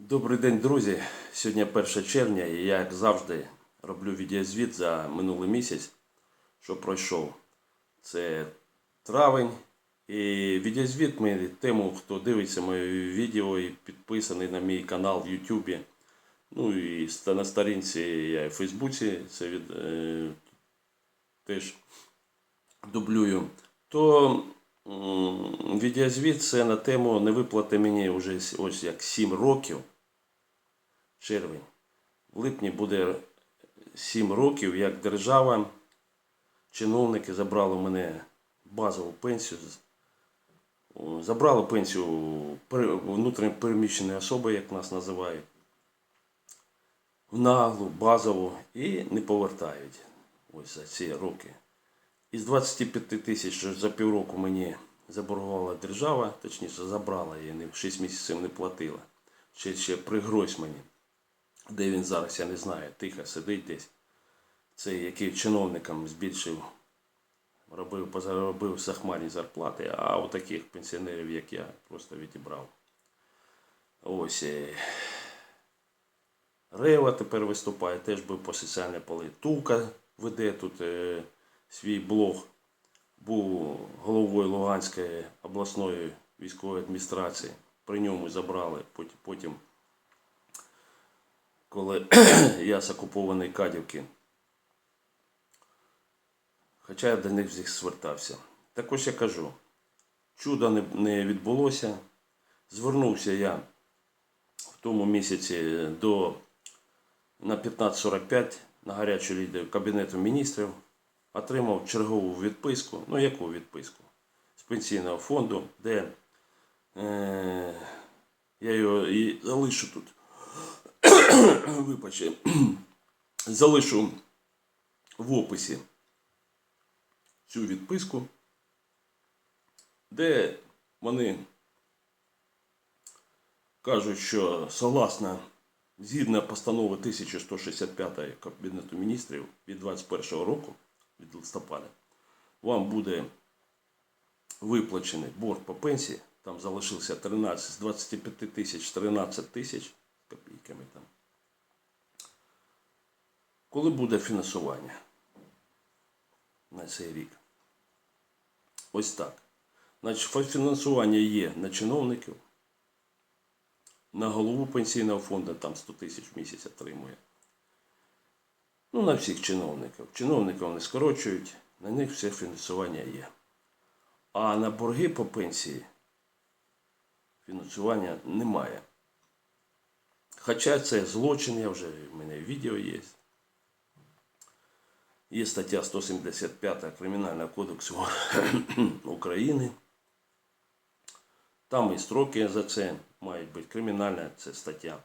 Добрий день, друзі. Сьогодні 1 червня і я, як завжди, роблю відеозвіт за минулий місяць, що пройшов. Це травень. І відеозвіт ми тему, хто дивиться моє відео і підписаний на мій канал в Ютубі. Ну і на сторінці я в Фейсбуці це від, е, теж дублюю. То відеозвіт це на тему не виплати мені вже ось як 7 років. Червень. В липні буде 7 років, як держава, чиновники забрали у мене базову пенсію. Забрали пенсію пере- внутрішньо переміщеної особи, як нас називають. В наглу, базову і не повертають ось за ці роки. Із 25 тисяч, що за півроку мені заборгувала держава, точніше забрала її, не 6 місяців не платила. Ще, ще пригрозь мені. Де він зараз, я не знаю, тихо сидить десь. Цей, який чиновникам збільшив, робив, позаробив захмарні зарплати, а у таких пенсіонерів, як я, просто відібрав. Ось. е, Рева тепер виступає, теж був по соціальній полі. Тука веде тут е, свій блог. Був головою Луганської обласної військової адміністрації. При ньому забрали. Потім, коли я з окупованої Кадівки. Хоча я до них всіх звертався. Так ось я кажу, чудо не, відбулося. Звернувся я в тому місяці до на 15.45 на гарячу лінію Кабінету міністрів, отримав чергову відписку, ну яку відписку? З пенсійного фонду, де е, я його і залишу тут. Вибачте, залишу в описі цю відписку, де вони кажуть, що согласно згідно постанови 1165 Кабінету міністрів від 21 року, від листопада, вам буде виплачений борг по пенсії, там залишився 13 з 25 тисяч 13 тисяч копійками там. Коли буде фінансування на цей рік? Ось так. Значить, фінансування є на чиновників, на голову пенсійного фонду там 100 тисяч в місяць отримує. Ну, на всіх чиновників. Чиновників не скорочують, на них все фінансування є. А на борги по пенсії фінансування немає. Хоча це злочин, я вже в мене відео є. Є стаття 175 Кримінального кодексу України. Там і строки за це мають бути. Кримінальна це стаття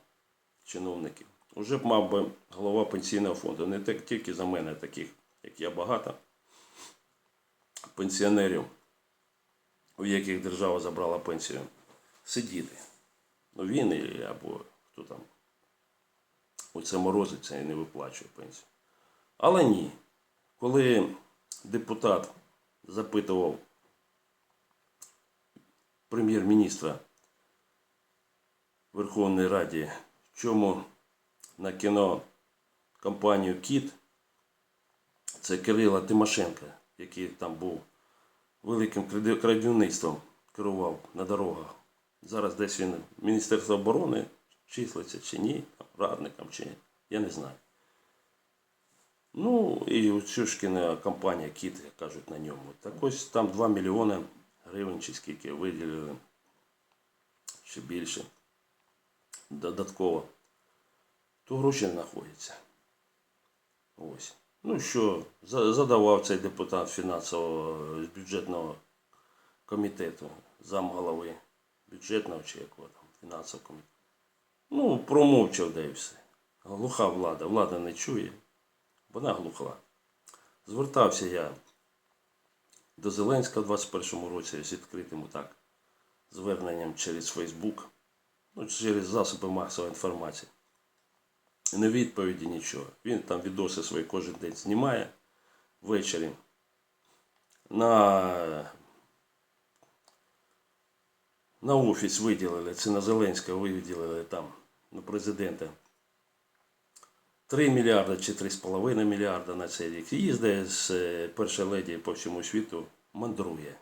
чиновників. Уже б мав би голова пенсійного фонду, не так тільки за мене, таких, як я багато, пенсіонерів, у яких держава забрала пенсію, сидіти. Ну він або хто там оце морозиться і не виплачує пенсію. Але ні. Коли депутат запитував прем'єр-міністра Верховної Раді, в чому на кіно компанію Кіт, це Кирила Тимошенка, який там був великим крадівництвом, керував на дорогах. Зараз десь він Міністерство оборони числиться чи ні, радником чи ні, я не знаю. Ну, і у Цюшкіна компанія Кіт, як кажуть на ньому. Так ось там 2 мільйони гривень чи скільки виділили ще більше додатково. То гроші знаходяться. Ось. Ну що, задавав цей депутат фінансового бюджетного комітету, замголови бюджетного чи якого там фінансового комітету. Ну, промовчав, да і все. Глуха влада, влада не чує. Вона глуха. Звертався я до Зеленського в 21-му році з відкритим так зверненням через Фейсбук, ну, через засоби масової інформації. Не відповіді нічого. Він там відоси свої кожен день знімає ввечері. На, на офіс виділили, це на Зеленського виділили там ну, президента. 3 мільярди чи 3,5 мільярда на цей рік. Їздить з е, першої леді по всьому світу, мандрує.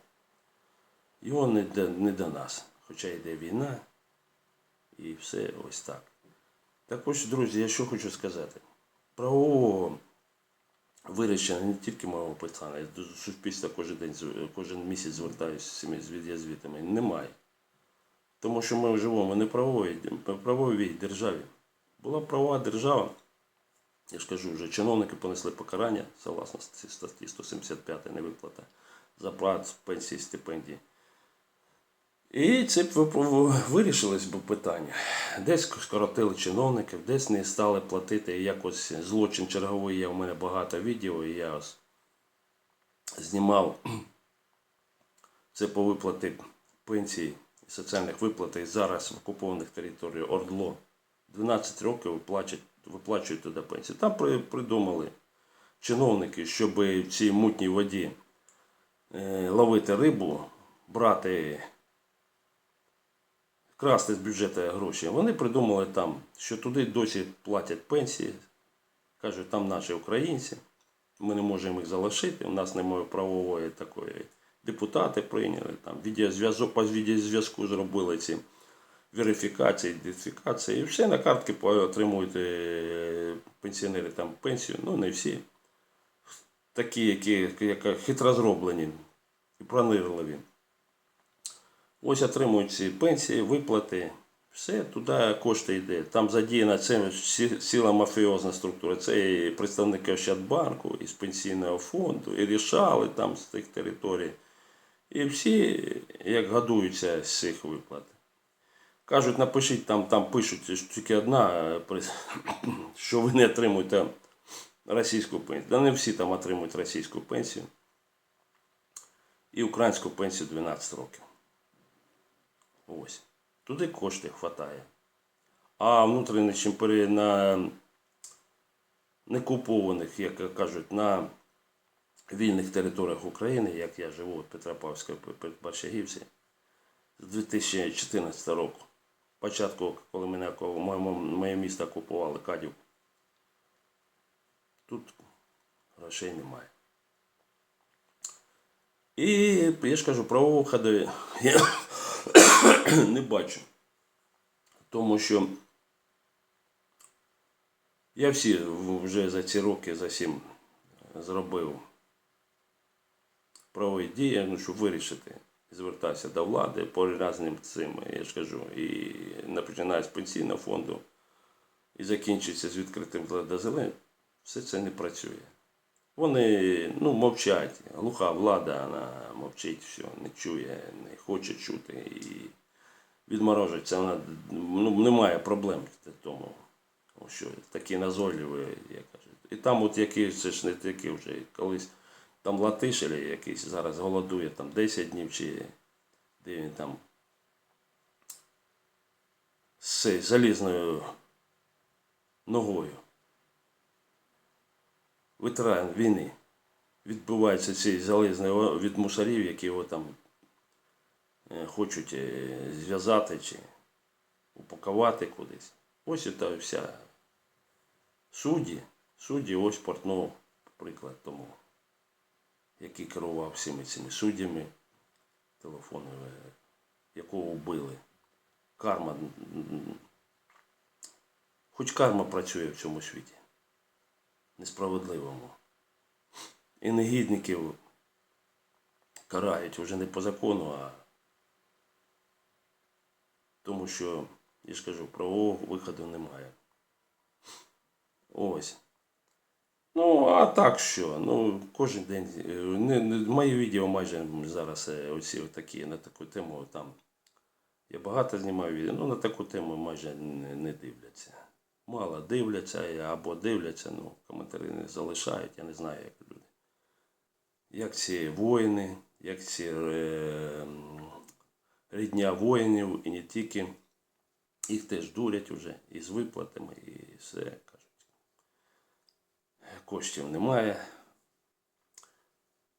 Його не до, не до нас. Хоча йде війна. І все ось так. Також, друзі, я що хочу сказати. Правового вирішення не тільки мого питання, я до суспільства кожен день, кожен місяць звертаюся з цими відеозвітами. Немає. Тому що ми живемо не правовій, правовій державі. Була правова держава, я ж кажу, вже чиновники понесли покарання, согласно статті 175 невиплата зарплат, пенсії, стипендії. І це б вирішилось б питання. Десь скоротили чиновників, десь не стали платити якось злочин черговий. Є у мене багато відео, і я ось знімав це по виплати пенсій і соціальних виплат зараз в окупованих територіях Ордло. 12 років виплачують, виплачують туди пенсії. Там при- придумали чиновники, щоб в цій мутній воді е, ловити рибу, брати красти з бюджету гроші. Вони придумали там, що туди досі платять пенсії. Кажуть, там наші українці. Ми не можемо їх залишити. У нас немає правової такої. Депутати прийняли там відеозв'язок по відеозв'язку зробили ці верифікації, ідентифікації. І все на картки отримують е, пенсіонери там пенсію. Ну, не всі. Такі, які, які хитро зроблені і пронирливі. Ось отримують ці пенсії, виплати. Все, туди кошти йде. Там задіяна це ціла мафіозна структура. Це і представники Ощадбанку, і з пенсійного фонду, і рішали там з тих територій. І всі як годуються з цих виплат. Кажуть, напишіть там, там пишуть що тільки одна, е, що ви не отримуєте російську пенсію. Да не всі там отримують російську пенсію. І українську пенсію 12 років. Ось. Туди коштів вистачає. А внутрішнім пере- на некупованих, як кажуть, на вільних територіях України, як я живу в Петропавській Борщагівці, з 2014 року. Початку, коли мене моє, місто окупували Кадів. Тут грошей немає. І я ж кажу, правового ходу не бачу. Тому що я всі вже за ці роки, за сім зробив правові дії, ну, щоб вирішити, звертався до влади по різним цим, я ж кажу, і починаю з пенсійного фонду і закінчується з відкритим до зелень, все це не працює. Вони ну, мовчать. Глуха влада, вона мовчить, все, не чує, не хоче чути і відморожується. Вона ну, немає проблем в тому, що такі назойливі, як кажуть. І там от які, це ж не такі вже колись там латишелі якийсь зараз голодує там 10 днів чи де він там з залізною ногою ветеран війни. Відбувається цей залізний від мусорів, які його там е, хочуть е, зв'язати чи упакувати кудись. Ось та вся судді. Судді ось Портнов, приклад тому, який керував всіми цими суддями, телефони, якого вбили. Карма. Хоч карма працює в цьому світі несправедливому. І негідників карають вже не по закону, а тому що, я ж кажу, правового виходу немає. Ось. Ну, а так що? Ну, кожен день. е, Не, не, мої відео майже зараз е, оці такі на таку тему там. Я багато знімаю відео, ну на таку тему майже не, не дивляться. Мало дивляться або дивляться, ну, коментарі не залишають, я не знаю, як люди. Як ці воїни, як ці е, рідня воїнів і не тільки. Їх теж дурять уже і з виплатами, і все кажуть. Коштів немає.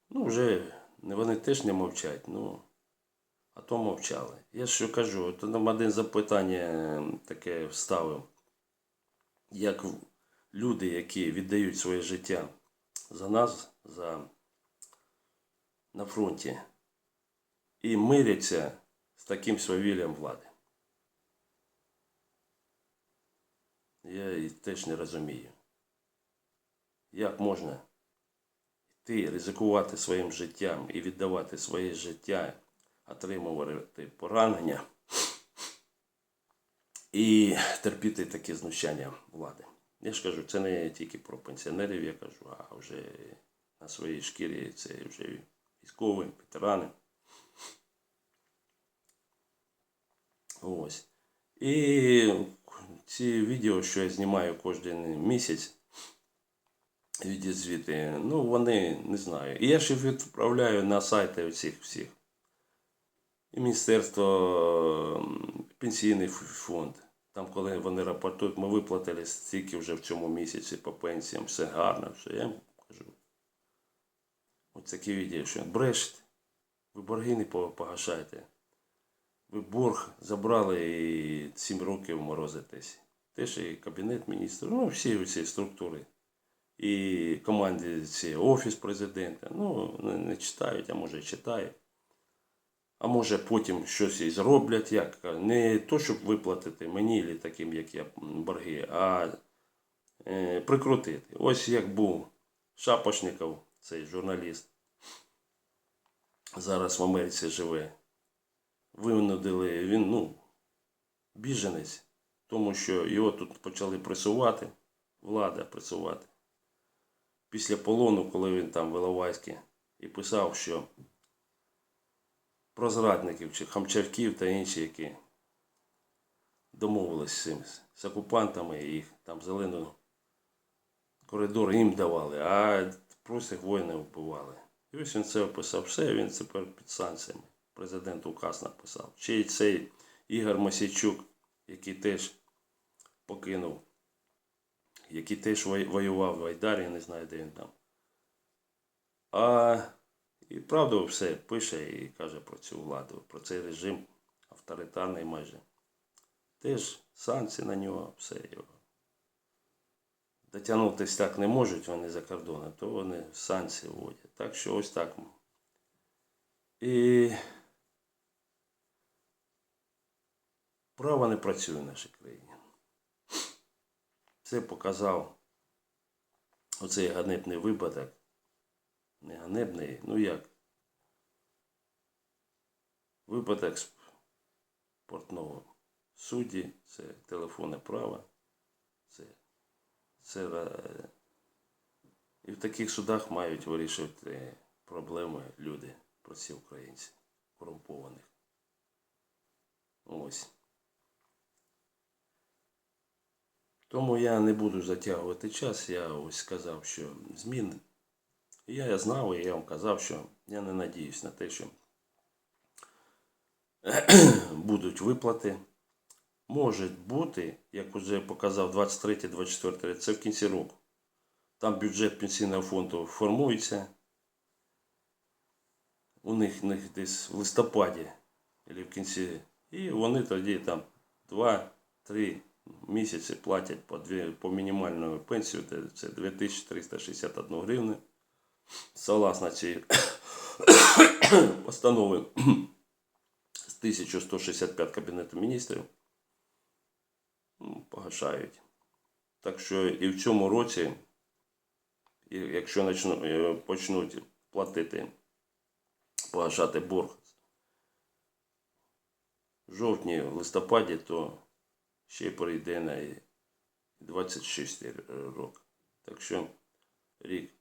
Ну, вже вони теж не мовчать. Ну, а то мовчали. Я що кажу, то нам один запитання таке вставив. Як люди, які віддають своє життя за нас, за на фронті, і миряться з таким свавіллям влади. Я і теж не розумію. Як можна йти, ризикувати своїм життям і віддавати своє життя, отримувати поранення і терпіти такі знущання влади. Я ж кажу, це не тільки про пенсіонерів, я кажу, а вже на своїй шкірі це вже військові, ветерани. Ось. І ці відео, що я знімаю кожен місяць, відеозвіти, ну вони не знаю. І я ще відправляю на сайти всіх всіх. І Міністерство пенсійний фонд. Там, коли вони рапортують, ми виплатили стільки вже в цьому місяці по пенсіям, все гарно, все. Я їм кажу. Ось такі відео, що брешете, ви борги не погашаєте. Ви борг забрали і 7 років морозитесь. Теж і Кабінет міністрів, ну всі ці структури. І команди ці, Офіс президента. Ну, не, читають, а може читають. А може потім щось і зроблять, як не то, щоб виплатити мені і таким, як я борги, а е, прикрутити. Ось як був Шапошников, цей журналіст, зараз в Америці живе винудили, він, ну, біженець, тому що його тут почали пресувати, влада пресувати. Після полону, коли він там в Іловайську і писав, що про зрадників чи хамчавків та інші, які домовились з цим, з окупантами, і їх там зелену коридор їм давали, а простих воїнів вбивали. І ось він це описав все, він тепер під санкціями. Президент указ написав. Чи й цей Ігор Мосійчук, який теж покинув, який теж воював в Айдарі, я не знаю, де він там. А і правду все пише і каже про цю владу, про цей режим авторитарний майже. Теж санкції на нього, все його. Дотягнутися так не можуть вони за кордоном, то вони санкції вводять. Так що ось так. І право не працює в нашій країні. Це показав оцей ганебний випадок. Не ганебний, ну як? Випадок з портного судді, це телефонне право, це, це е, і в таких судах мають вирішувати проблеми люди, прості українці, корумпованих. Ось. Тому я не буду затягувати час. Я ось сказав, що змін. Я, я знав, і я вам казав, що я не надіюсь на те, що будуть виплати. Може бути, як вже показав 23-24, це в кінці року. Там бюджет пенсійного фонду формується. У них, них десь в листопаді або в кінці. І вони тоді там 2-3 місяці платять по, по мінімальному пенсію, це 2361 гривну. Согласно цієї постанови з 1165 Кабінету міністрів ну, погашають. Так що і в цьому році, якщо е, почнуть платити, погашати борг в жовтні, в листопаді, то ще й перейде на 26 рок. Так що рік.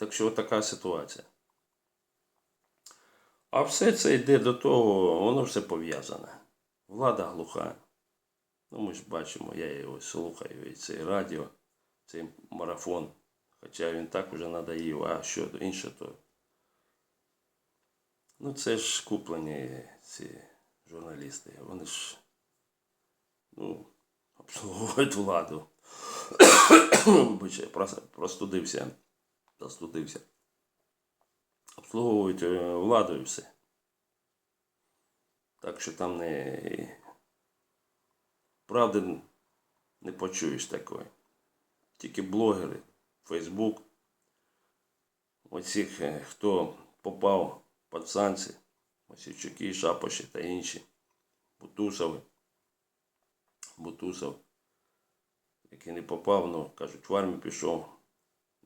Так що така ситуація. А все це йде до того, воно все пов'язане. Влада глуха. Ну, ми ж бачимо, я його слухаю, і цей радіо, цей марафон. Хоча він так уже надоїв, а що інше, то. Ну, це ж куплені ці журналісти. Вони ж ну, обслуговують владу. Вибачте, прос- простудився. Застудився. Обслуговують е, владу і все. Так що там не. Правди не почуєш такої. Тільки блогери, Фейсбук. Оцих, е, хто попав під санкції, Осівчуки, Шапоші та інші. Бутусови. Бутусов, який не попав, ну, кажуть, в армію пішов.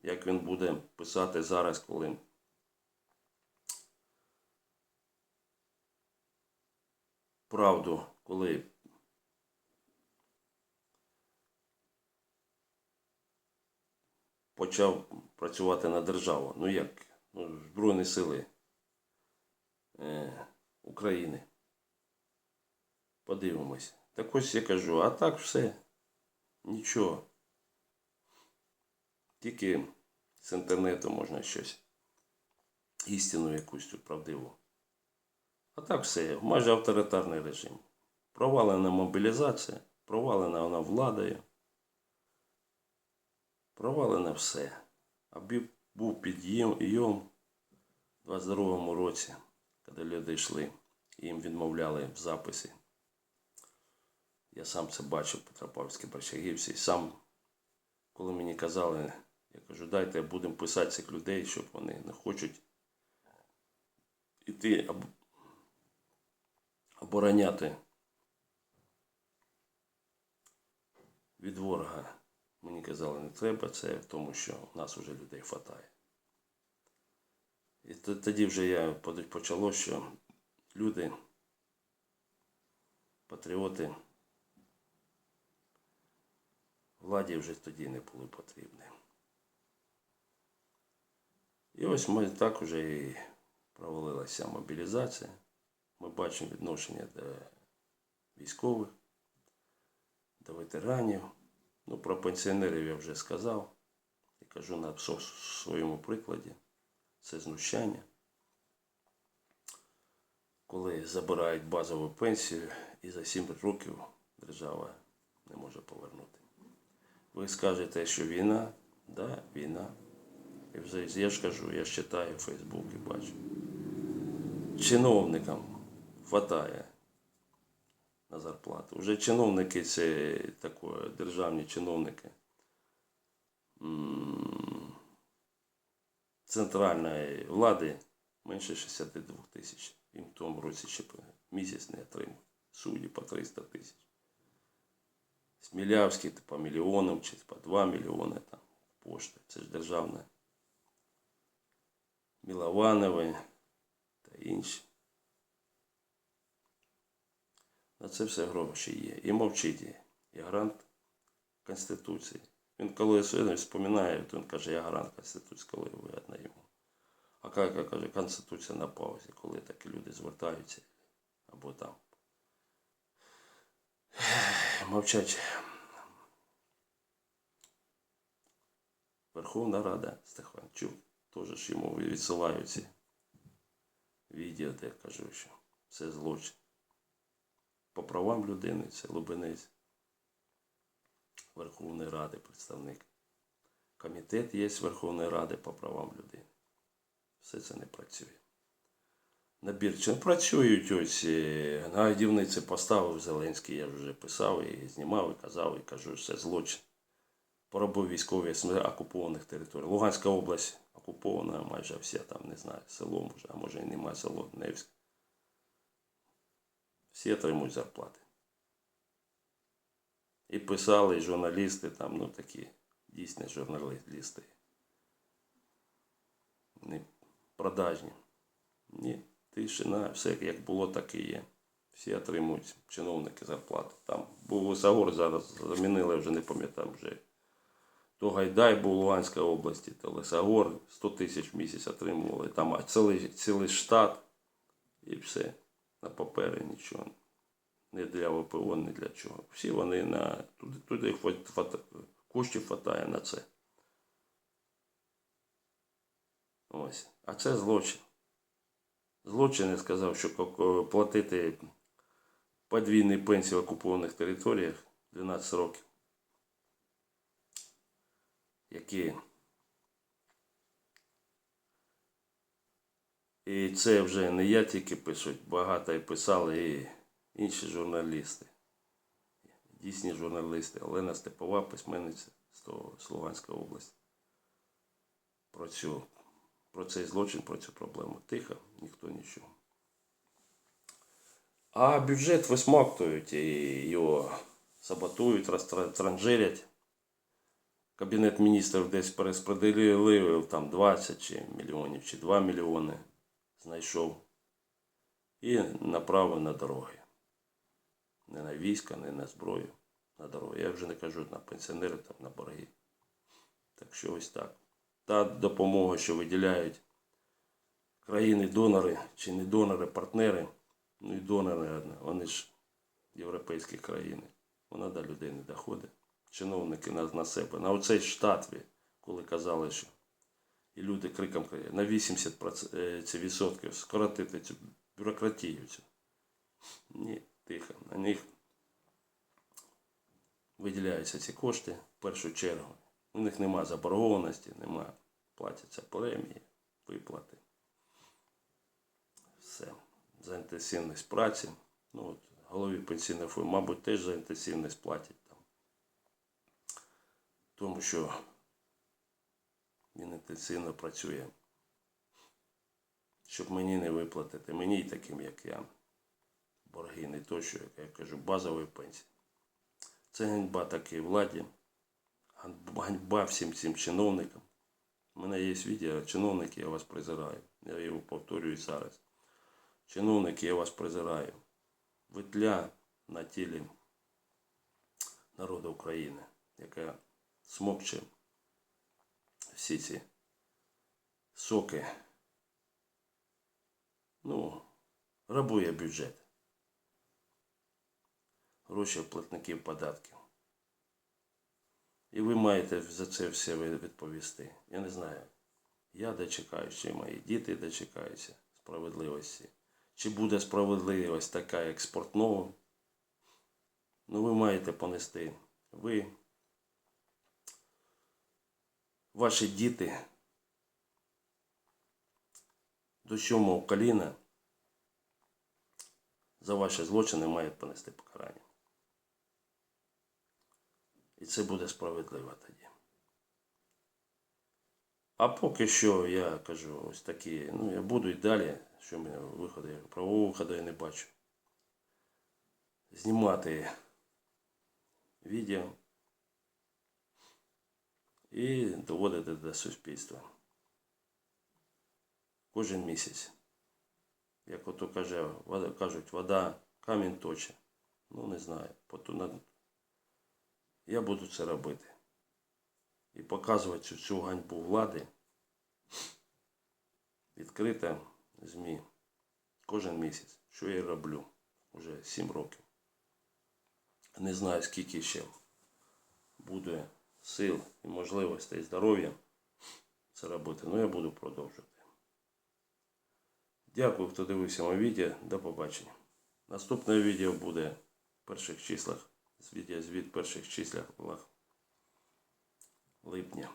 Як він буде писати зараз, коли правду, коли почав працювати на державу. Ну як? Ну, Збройні сили е, України. Подивимось. Так ось я кажу, а так все. Нічого. Тільки з інтернету можна щось. Істину якусь правдиву. А так все, майже авторитарний режим. Провалена мобілізація, провалена вона владою. Провалене все. А був підйом у 22-му році, коли люди йшли, і їм відмовляли в записі. Я сам це бачив в Петропавлівській Борщагівці. І сам, коли мені казали, я кажу, дайте будемо писати цих людей, щоб вони не хочуть іти обороняти від ворога. Мені казали, не треба це, тому що у нас вже людей вистачає. І тоді вже я почало, що люди, патріоти, владі вже тоді не були потрібні. І ось ми так вже і провалилася мобілізація. Ми бачимо відношення до військових, до ветеранів. Ну, про пенсіонерів я вже сказав. І кажу на своєму прикладі. Це знущання. Коли забирають базову пенсію і за 7 років держава не може повернути. Ви скажете, що війна, да, війна. Вже я ж кажу, я ж читаю Фейсбук і бачу. Чиновникам хватає на зарплату. Вже чиновники це таке, державні чиновники центральної влади менше 62 тисяч. Їм в тому році ще місяць не отримують. Судді по 300 тисяч. Смілявський по мільйонам чи по 2 мільйони там пошти. Це ж державне. Мілованови та інші. На це все гроші є. І мовчить. І гарант Конституції. Він коли сьогодні вспоминає, то він каже, я гарант Конституції, коли вигідно йому. А як каже, Конституція на паузі, коли такі люди звертаються або там. Мовчать. Верховна Рада Стефанчук теж ж йому відсилають ці відео, де кажу, що це злочин. По правам людини це Лубенець Верховної Ради представник. Комітет є Верховної Ради по правам людини. Все це не працює. Набір чи працюють ось е, на дівниці поставив Зеленський, я вже писав і знімав, і казав, і кажу, що це злочин. Поробив військові окупованих територій. Луганська область окупована майже вся, там не знаю, село може, а може і немає село Невське. Всі отримують зарплати. І писали журналісти там, ну такі дійсні журналісти. Не продажні. Ні, тишина, все як було, так і є. Всі отримують чиновники зарплати. Там був Лисогор, зараз замінили, вже не пам'ятаю вже. То Гайдай був Луганській області, то Лисогор 100 тисяч в місяць отримували. Там цілий, цілий штат і все. На папері нічого. Не для ВПО, не для чого. Всі вони на туди, туди хват- коштів хватає на це. Ось. А це злочин. Злочин я сказав, що платити подвійні пенсії в окупованих територіях 12 років. Які І це вже не я тільки пишу, багато і писали і інші журналісти. Дійсні журналісти. Олена Степова, письменниця з з області. Про, цю, про цей злочин, про цю проблему. Тихо, ніхто нічого. А бюджет висмоктують і його саботують, розтра- транжирять. Кабінет міністрів десь переспределив там 20 чи мільйонів, чи 2 мільйони знайшов і направив на дороги. Не на війська, не на зброю, на дороги. Я вже не кажу на пенсіонерів, там, на борги. Так що ось так. Та допомога, що виділяють країни-донори чи не донори, партнери, ну і донори, вони ж європейські країни. Вона до людей не доходить. Чиновники на, на себе. На оцей штатві, коли казали, що і люди криком кричать, на 80% е, скоротити цю бюрократію. Цю. Ні, тихо. На них виділяються ці кошти в першу чергу. У них нема заборгованості, нема платяться премії, виплати. Все. За інтенсивність праці. Ну, от, голові пенсійної фонду, мабуть, теж за інтенсивність платять. Тому що він інтенсивно працює. Щоб мені не виплатити, мені й таким, як я, борги не то, що, як я кажу, базової пенсії. Це ганьба такій владі, ганьба- всім цим чиновникам. У мене є відео, чиновники, я вас презираю. Я його повторюю зараз. Чиновники, я вас презираю. Ви тля на тілі народу України, яка смокче всі ці соки. Ну, грабує бюджет. Гроші платників податків. І ви маєте за це все відповісти. Я не знаю. Я дочекаюся, чи мої діти дочекаються справедливості. Чи буде справедливість така, як з Портновим? Ну, ви маєте понести. Ви, ваші діти до сьомого коліна за ваші злочини мають понести покарання. І це буде справедливо тоді. А поки що я кажу ось такі, ну я буду і далі, що в мене виходу, я правового виходу я не бачу. Знімати відео і доводити до суспільства. Кожен місяць. Як ото каже, вода, кажуть, вода камінь точе. Ну не знаю. Я буду це робити. І показувати цю, цю ганьбу влади відкрита ЗМІ кожен місяць. Що я роблю вже 7 років. Не знаю, скільки ще буде сил і можливостей, здоров'я це робити. Ну я буду продовжувати. Дякую, хто дивився моє відео. До побачення. Наступне відео буде в перших числах. Відео звіт перших числах липня.